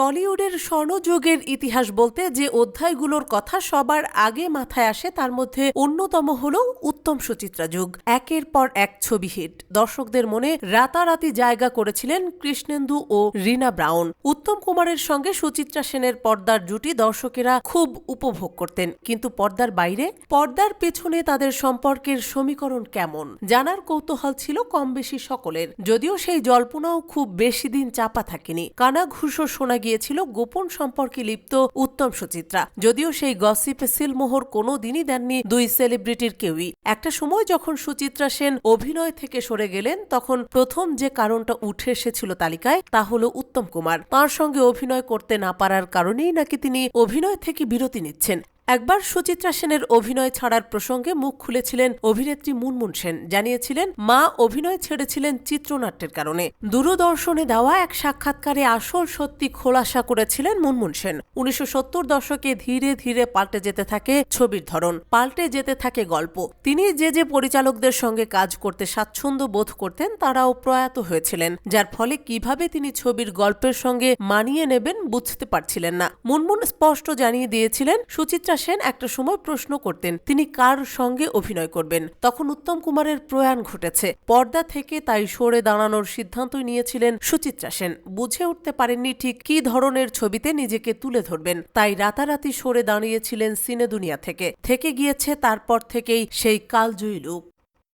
টলিউডের স্বর্ণযুগের ইতিহাস বলতে যে অধ্যায়গুলোর কথা সবার আগে মাথায় আসে, তার মধ্যে অন্যতম হল উত্তম সুচিত্রা যুগ। একের পর এক ছবি হিট। দর্শকদের মনে রাতারাতি জায়গা করেছিলেন কৃষ্ণেন্দু ও রিনা ব্রাউন। উত্তম কুমারের সঙ্গে সুচিত্রা সেনের পর্দার জুটি দর্শকেরা খুব উপভোগ করতেন। কিন্তু পর্দার বাইরে, পর্দার পেছনে তাদের সম্পর্কের সমীকরণ কেমন? জানার কৌতূহল ছিল কম বেশি সকলের। যদিও সেই জল্পনাও খুব বেশি দিন চাপা থাকেনি। কানা ঘুষো শোনা গিয়েছিল গোপন সম্পর্কে লিপ্ত উত্তম সুচিত্রা। যদিও সেই গসিপে সিলমোহর কোনো দিনই দেননি দুই সেলিব্রিটির কেউই। একটা সময় যখন সুচিত্রা সেন অভিনয় থেকে সরে গেলেন, তখন প্রথম যে কারণটা উঠে এসেছিল তালিকায়, তা হল উত্তম কুমার। তার সঙ্গে অভিনয় করতে না পারার কারণেই নাকি তিনি অভিনয় থেকে বিরতি নিচ্ছেন। একবার সুচিত্রা সেনের অভিনয় ছাড়ার প্রসঙ্গে মুখ খুলেছিলেন অভিনেত্রী মুনমুন সেন। জানিয়েছিলেন, মা অভিনয় ছেড়েছিলেন চিত্রনাট্যের কারণে। দূরদর্শনে দেওয়া এক সাক্ষাৎকারে আসল সত্যি খোলাসা করেছিলেন মুনমুন সেন। উনিশশো সত্তর দশকে ধীরে ধীরে পাল্টে যেতে থাকে ছবির ধরন, পাল্টে যেতে থাকে গল্প। তিনি যে যে পরিচালকদের সঙ্গে কাজ করতে স্বাচ্ছন্দ্য বোধ করতেন, তারাও প্রয়াত হয়েছিলেন, যার ফলে কীভাবে তিনি ছবির গল্পের সঙ্গে মানিয়ে নেবেন বুঝতে পারছিলেন না। মুনমুন স্পষ্ট জানিয়ে দিয়েছিলেন, সুচিত্রা সেন একটা সময় প্রশ্ন করতেন, তিনি কার সঙ্গে অভিনয় করবেন? তখন উত্তম কুমারের প্রয়াণ ঘটেছে। পর্দা থেকে তাই সরে দাঁড়ানোর সিদ্ধান্ত নিয়েছিলেন সুচিত্রা সেন। বুঝে উঠতে পারেননি ঠিক কি ধরনের ছবিতে নিজেকে তুলে ধরবেন। তাই রাতারাতি সরে দাঁড়িয়েছিলেন সিনেদুনিয়া থেকে। থেকে গিয়েছে তারপর থেকেই সেই কালজয়ী লুক।